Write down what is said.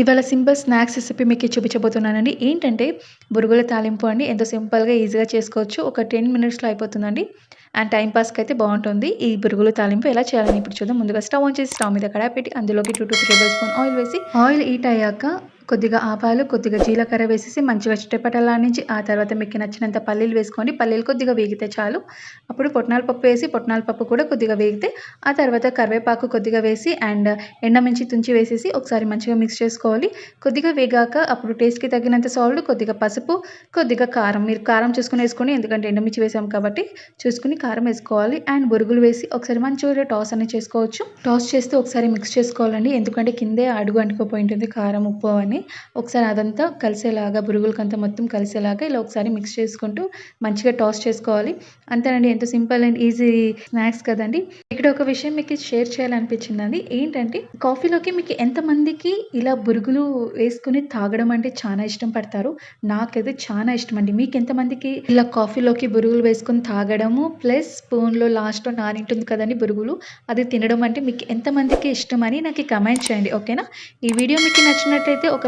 ఇవాళ simple snacks recipe మీకు చూపించబోతున్నానండి. ఏంటంటే బురుగుల తాలింపు అండి. ఎంతో సింపుల్గా ఈజీగా చేసుకోవచ్చు. ఒక టెన్ మినిట్స్లో అయిపోతుందండి. అండ్ టైం పాస్కి అయితే బాగుంటుంది. ఈ బురుగుల తాలింపు ఎలా చేయాలని ఇప్పుడు చూద్దాం. ముందుగా స్టవ్ ఆన్ చేసి స్టవ్ మీద కడాయి పెట్టి అందులోకి two to three tablespoon oil వేసి ఆయిల్ హీట్ అయ్యాక కొద్దిగా ఆవాలు కొద్దిగా జీలకర్ర వేసేసి మంచిగా చిట్టపటలాడించి ఆ తర్వాత మీకు నచ్చినంత పల్లీలు వేసుకోండి. పల్లీలు కొద్దిగా వేగితే చాలు. అప్పుడు పొట్నాల పప్పు వేసి పొట్నాల పప్పు కూడా కొద్దిగా వేగితే ఆ తర్వాత కరివేపాకు కొద్దిగా వేసి అండ్ ఎండమించి తుంచి వేసేసి ఒకసారి మంచిగా మిక్స్ చేసుకోవాలి. కొద్దిగా వేగాక అప్పుడు టేస్ట్కి తగినంత సాల్ట్ కొద్దిగా పసుపు కొద్దిగా కారం. మీరు కారం చూసుకుని వేసుకోండి ఎందుకంటే ఎండమిర్చి వేసాం కాబట్టి చూసుకుని కారం వేసుకోవాలి. అండ్ బొరుగులు వేసి ఒకసారి మంచిగా టాస్ అనేది చేసుకోవచ్చు. టాస్ చేస్తే ఒకసారి మిక్స్ చేసుకోవాలండి. ఎందుకంటే కిందే అడుగు అంటుకుపోయి ఉంటుంది కారం ఉప్పు అని. ఒకసారి అదంతా కలిసేలాగా బురుగులకంతా మొత్తం కలిసేలాగా ఇలా ఒకసారి మిక్స్ చేసుకుంటూ మంచిగా టాస్ చేసుకోవాలి. అంతేనండి ఎంత సింపుల్ అండ్ ఈజీ స్నాక్స్ కదండి. ఇక్కడ ఒక విషయం మీకు షేర్ చేయాలనిపించిందండి. ఏంటంటే కాఫీలోకి మీకు ఎంతమందికి ఇలా బురుగులు వేసుకుని తాగడం అంటే చాలా ఇష్టం పడతారు? నాకైతే చాలా ఇష్టం అండి మీకు ఎంతమందికి ఇలా కాఫీలోకి బురుగులు వేసుకొని తాగడము ప్లస్ స్పూన్లో లాస్ట్లో నానింటుంది కదండి బురుగులు అది తినడం అంటే మీకు ఎంతమందికి ఇష్టం అని నాకు కమెంట్ చేయండి ఓకేనా? ఈ వీడియో మీకు నచ్చినట్టయితే ఒక